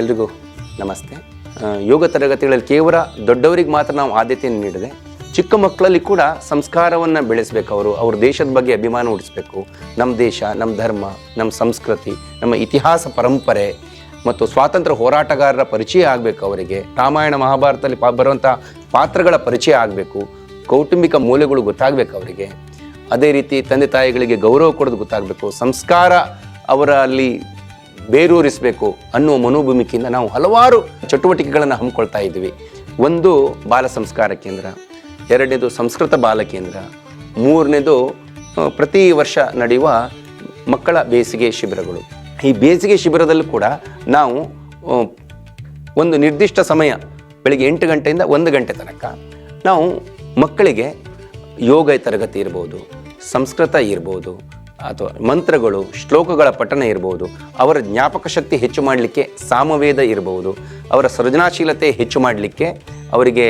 ಎಲ್ರಿಗೂ ನಮಸ್ತೆ. ಯೋಗ ತರಗತಿಗಳಲ್ಲಿ ಕೇವಲ ದೊಡ್ಡವರಿಗೆ ಮಾತ್ರ ನಾವು ಆದ್ಯತೆಯನ್ನು ನೀಡಿದೆ ಚಿಕ್ಕ ಮಕ್ಕಳಲ್ಲಿ ಕೂಡ ಸಂಸ್ಕಾರವನ್ನು ಬೆಳೆಸಬೇಕು ಅವರು. ಅವ್ರ ದೇಶದ ಬಗ್ಗೆ ಅಭಿಮಾನ ಹುಡಿಸ್ಬೇಕು ನಮ್ಮ ದೇಶ ನಮ್ಮ ಧರ್ಮ ನಮ್ಮ ಸಂಸ್ಕೃತಿ, ನಮ್ಮ ಇತಿಹಾಸ ಪರಂಪರೆ ಮತ್ತು ಸ್ವಾತಂತ್ರ್ಯ ಹೋರಾಟಗಾರರ ಪರಿಚಯ ಆಗಬೇಕು ಅವರಿಗೆ. ರಾಮಾಯಣ ಮಹಾಭಾರತದಲ್ಲಿ ಪಾ ಬರುವಂಥ ಪಾತ್ರಗಳ ಪರಿಚಯ ಆಗಬೇಕು. ಕೌಟುಂಬಿಕ ಮೂಲೆಗಳು ಗೊತ್ತಾಗಬೇಕು ಅವರಿಗೆ. ಅದೇ ರೀತಿ ತಂದೆ ತಾಯಿಗಳಿಗೆ ಗೌರವ ಕೊಡೋದು ಗೊತ್ತಾಗಬೇಕು. ಸಂಸ್ಕಾರ ಅವರಲ್ಲಿ ಬೇರೂರಿಸಬೇಕು ಅನ್ನುವ ಮನೋಭೂಮಿಕೆಯಿಂದ ನಾವು ಹಲವಾರು ಚಟುವಟಿಕೆಗಳನ್ನು ಹಮ್ಮಿಕೊಳ್ತಾ ಇದ್ದೀವಿ. ಒಂದು ಬಾಲ ಸಂಸ್ಕಾರ ಕೇಂದ್ರ, ಎರಡನೇದು ಸಂಸ್ಕೃತ ಬಾಲ ಕೇಂದ್ರ, ಮೂರನೇದು ಪ್ರತಿ ವರ್ಷ ನಡೆಯುವ ಮಕ್ಕಳ ಬೇಸಿಗೆ ಶಿಬಿರಗಳು. ಈ ಬೇಸಿಗೆ ಶಿಬಿರದಲ್ಲೂ ಕೂಡ ನಾವು ಒಂದು ನಿರ್ದಿಷ್ಟ ಸಮಯ, ಬೆಳಿಗ್ಗೆ ಎಂಟು ಗಂಟೆಯಿಂದ ಒಂದು ಗಂಟೆ ತನಕ ನಾವು ಮಕ್ಕಳಿಗೆ ಯೋಗ ತರಗತಿ ಇರ್ಬೋದು, ಸಂಸ್ಕೃತ ಇರ್ಬೋದು ಅಥವಾ ಮಂತ್ರಗಳು, ಶ್ಲೋಕಗಳ ಪಠಣ ಇರ್ಬೋದು, ಅವರ ಜ್ಞಾಪಕ ಶಕ್ತಿ ಹೆಚ್ಚು ಮಾಡಲಿಕ್ಕೆ ಸಾಮವೇದ ಇರಬಹುದು ಅವರ ಸೃಜನಾಶೀಲತೆ ಹೆಚ್ಚು ಮಾಡಲಿಕ್ಕೆ ಅವರಿಗೆ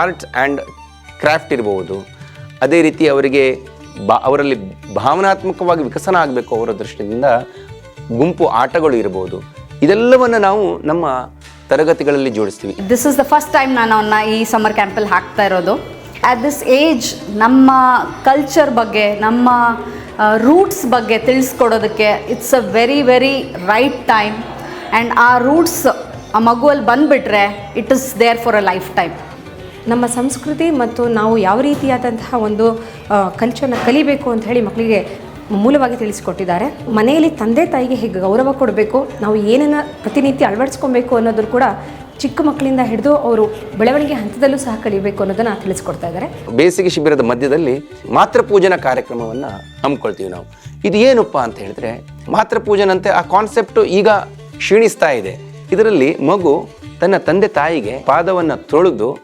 ಆರ್ಟ್ ಆ್ಯಂಡ್ ಕ್ರಾಫ್ಟ್ ಇರಬಹುದು ಅದೇ ರೀತಿ ಅವರಿಗೆ ಬಾ, ಅವರಲ್ಲಿ ಭಾವನಾತ್ಮಕವಾಗಿ ವಿಕಸನ ಆಗಬೇಕು ಅವರ ದೃಷ್ಟಿಯಿಂದ ಗುಂಪು ಆಟಗಳು ಇರಬಹುದು ಇದೆಲ್ಲವನ್ನು ನಾವು ನಮ್ಮ ತರಗತಿಗಳಲ್ಲಿ ಜೋಡಿಸ್ತೀವಿ. This is the first time ನಾನು ಅವನ್ನ ಈ ಸಮ್ಮರ್ ಕ್ಯಾಂಪಲ್ಲಿ ಹಾಕ್ತಾ ಇರೋದು. ಅಟ್ ದಿಸ್ ಏಜ್ ನಮ್ಮ ಕಲ್ಚರ್ ಬಗ್ಗೆ, ನಮ್ಮ ರೂಟ್ಸ್ ಬಗ್ಗೆ ತಿಳಿಸ್ಕೊಡೋದಕ್ಕೆ it's a very very right time and ಆ ರೂಟ್ಸ್ ಆ ಮಗುವಲ್ಲಿ ಬಂದುಬಿಟ್ರೆ it is there for a lifetime ನಮ್ಮ ಸಂಸ್ಕೃತಿ ಮತ್ತು ನಾವು ಯಾವ ರೀತಿಯಾದಂತಹ ಒಂದು ಕಲ್ಚರ್ನ ಕಲಿಬೇಕು ಅಂತ ಹೇಳಿ ಮಕ್ಕಳಿಗೆ ಮೂಲವಾಗಿ ತಿಳಿಸಿಕೊಟ್ಟಿದ್ದಾರೆ. ಮನೆಯಲ್ಲಿ ತಂದೆ ತಾಯಿಗೆ ಹೇಗೆ ಗೌರವ ಕೊಡಬೇಕು, ನಾವು ಏನನ್ನು ಪ್ರತಿನಿತ್ಯ ಅಳವಡಿಸ್ಕೊಬೇಕು ಅನ್ನೋದನ್ನು ಕೂಡ ಚಿಕ್ಕ ಮಕ್ಕಳಿಂದ ಹಿಡಿದು ಅವರು ಬೆಳವಣಿಗೆ ಹಂತದಲ್ಲೂ ಸಹ ಕಲಿಬೇಕು ಅನ್ನೋದನ್ನ ತಿಳಿಸ್ಕೊಡ್ತಾ ಇದ್ದಾರೆ. ಬೇಸಿಗೆ ಶಿಬಿರದ ಮಧ್ಯದಲ್ಲಿ ಮಾತೃಪೂಜನ ಕಾರ್ಯಕ್ರಮವನ್ನು ಹಮ್ಮಿಕೊಳ್ತೀವಿ ನಾವು. ಇದು ಏನಪ್ಪ ಅಂತ ಹೇಳಿದ್ರೆ ಮಾತೃಪೂಜನಂತೆ ಆ ಕಾನ್ಸೆಪ್ಟ್ ಈಗ ಕ್ಷೀಣಿಸ್ತಾ ಇದೆ. ಇದರಲ್ಲಿ ಮಗು ತನ್ನ ತಂದೆ ತಾಯಿಗೆ ಪಾದವನ್ನು ತೊಳೆದು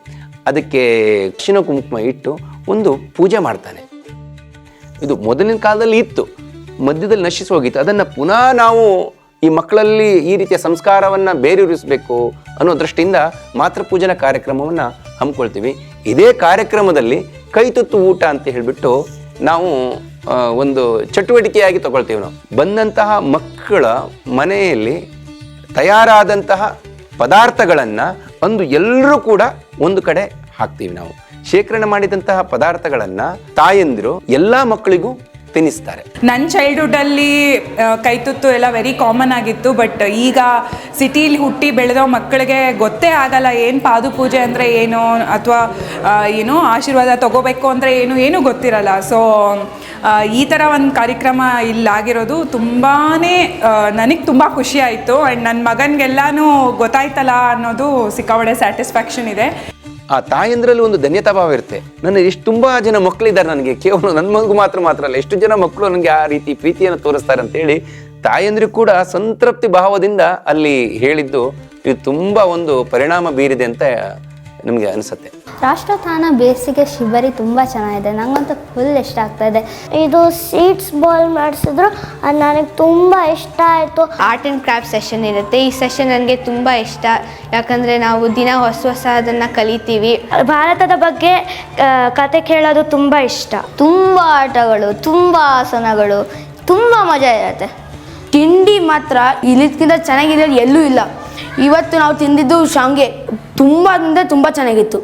ಅದಕ್ಕೆ ಕ್ಷೀಣ ಕುಂಕುಮ ಇಟ್ಟು ಒಂದು ಪೂಜೆ ಮಾಡ್ತಾನೆ. ಇದು ಮೊದಲಿನ ಕಾಲದಲ್ಲಿ ಇತ್ತು. ಮಧ್ಯದಲ್ಲಿ ನಶಿಸಿ ಹೋಗಿತ್ತು. ಅದನ್ನು ಪುನಃ ನಾವು ಈ ಮಕ್ಕಳಲ್ಲಿ ಈ ರೀತಿಯ ಸಂಸ್ಕಾರವನ್ನು ಬೇರೂರಿಸಬೇಕು ಅನ್ನೋ ದೃಷ್ಟಿಯಿಂದ ಮಾತೃಪೂಜನ ಕಾರ್ಯಕ್ರಮವನ್ನು ಹಮ್ಮಿಕೊಳ್ತೀವಿ. ಇದೇ ಕಾರ್ಯಕ್ರಮದಲ್ಲಿ ಕೈತುತ್ತು ಊಟ ಅಂತ ಹೇಳಿಬಿಟ್ಟು ನಾವು ಒಂದು ಚಟುವಟಿಕೆಯಾಗಿ ತಗೊಳ್ತೀವಿ ನಾವು. ಬಂದಂತಹ ಮಕ್ಕಳ ಮನೆಯಲ್ಲಿ ತಯಾರಾದಂತಹ ಪದಾರ್ಥಗಳನ್ನು ಒಂದು ಎಲ್ಲರೂ ಕೂಡ ಒಂದು ಕಡೆ ಹಾಕ್ತೀವಿ ನಾವು. ಶೇಖರಣೆ ಮಾಡಿದಂತಹ ಪದಾರ್ಥಗಳನ್ನು ತಾಯಂದಿರು ಎಲ್ಲ ಮಕ್ಕಳಿಗೂ ತಿನ್ನಿಸ್ತಾರೆ. ನನ್ನ ಚೈಲ್ಡ್ಹುಡ್ಡಲ್ಲಿ ಕೈತುತ್ತು ಎಲ್ಲ ವೆರಿ ಕಾಮನ್ ಆಗಿತ್ತು ಬಟ್ ಈಗ ಸಿಟಿಲಿ ಹುಟ್ಟಿ ಬೆಳೆದೋ ಮಕ್ಕಳಿಗೆ ಗೊತ್ತೇ ಆಗಲ್ಲ ಏನು ಪಾದು ಪೂಜೆ ಅಂದರೆ ಏನು, ಅಥವಾ ಏನು ಆಶೀರ್ವಾದ ತಗೋಬೇಕು ಅಂದರೆ ಏನು, ಏನೂ ಗೊತ್ತಿರಲ್ಲ. ಸೊ ಈ ಥರ ಒಂದು ಕಾರ್ಯಕ್ರಮ ಇಲ್ಲಾಗಿರೋದು ತುಂಬಾ ನನಗೆ ತುಂಬ ಖುಷಿ ಆಯಿತು. ಆ್ಯಂಡ್ ನನ್ನ ಮಗನಿಗೆಲ್ಲನೂ ಗೊತ್ತಾಯ್ತಲ್ಲ ಅನ್ನೋದು ಸಿಕ್ಕಾಪಟ್ಟೆ ಸ್ಯಾಟಿಸ್ಫ್ಯಾಕ್ಷನ್ ಇದೆ. ಆ ತಾಯಂದ್ರಲ್ಲಿ ಒಂದು ಧನ್ಯತಾ ಭಾವ ಇರುತ್ತೆ. ನನ್ನ ಎಷ್ಟು ತುಂಬಾ ಜನ ಮಕ್ಕಳಿದ್ದಾರೆ ನನಗೆ. ಕೇವಲ ನನ್ನ ಮಗು ಮಾತ್ರ ಮಾತ್ರ ಅಲ್ಲ, ಎಷ್ಟು ಜನ ಮಕ್ಕಳು ನನಗೆ ಆ ರೀತಿ ಪ್ರೀತಿಯನ್ನು ತೋರಿಸ್ತಾರೆ ಅಂತೇಳಿ ತಾಯಂದ್ರಿಗೂ ಕೂಡ ಸಂತೃಪ್ತಿ ಭಾವದಿಂದ ಅಲ್ಲಿ ಹೇಳಿದ್ದು ಇದು ತುಂಬಾ ಒಂದು ಪರಿಣಾಮ ಬೀರಿದೆ ಅಂತ ನಮಗೆ ಅನಿಸುತ್ತೆ. ರಾಷ್ಟ್ರತಾನ ಬೇಸಿಗೆ ಶಿಬರಿ ತುಂಬ ಚೆನ್ನಾಗಿದೆ. ನಂಗಂತೂ ಫುಲ್ ಇಷ್ಟ ಆಗ್ತಾ ಇದೆ. ಇದು ಸೀಟ್ಸ್ ಬಾಲ್ ಮಾಡಿಸಿದ್ರು ಅದು ನನಗೆ ತುಂಬ ಇಷ್ಟ ಆಯಿತು. ಆರ್ಟ್ ಆ್ಯಂಡ್ ಕ್ರಾಫ್ಟ್ ಸೆಷನ್ ಇರುತ್ತೆ. ಈ ಸೆಷನ್ ನನಗೆ ತುಂಬ ಇಷ್ಟ. ಯಾಕಂದರೆ ನಾವು ದಿನ ಹೊಸ ಹೊಸ ಅದನ್ನು ಕಲಿತೀವಿ. ಭಾರತದ ಬಗ್ಗೆ ಕತೆ ಕೇಳೋದು ತುಂಬ ಇಷ್ಟ. ತುಂಬ ಆಟಗಳು ತುಂಬ ಆಸನಗಳು ತುಂಬ ಮಜಾ ಇರುತ್ತೆ. ತಿಂಡಿ ಮಾತ್ರ ಇಲ್ಲಿದ್ಕಿಂತ ಚೆನ್ನಾಗಿರೋದು ಎಲ್ಲೂ ಇಲ್ಲ. ಇವತ್ತು ನಾವು ತಿಂದಿದ್ದು ಶಾವಿಗೆ. ತುಂಬ ಅಂದರೆ ತುಂಬ ಚೆನ್ನಾಗಿತ್ತು.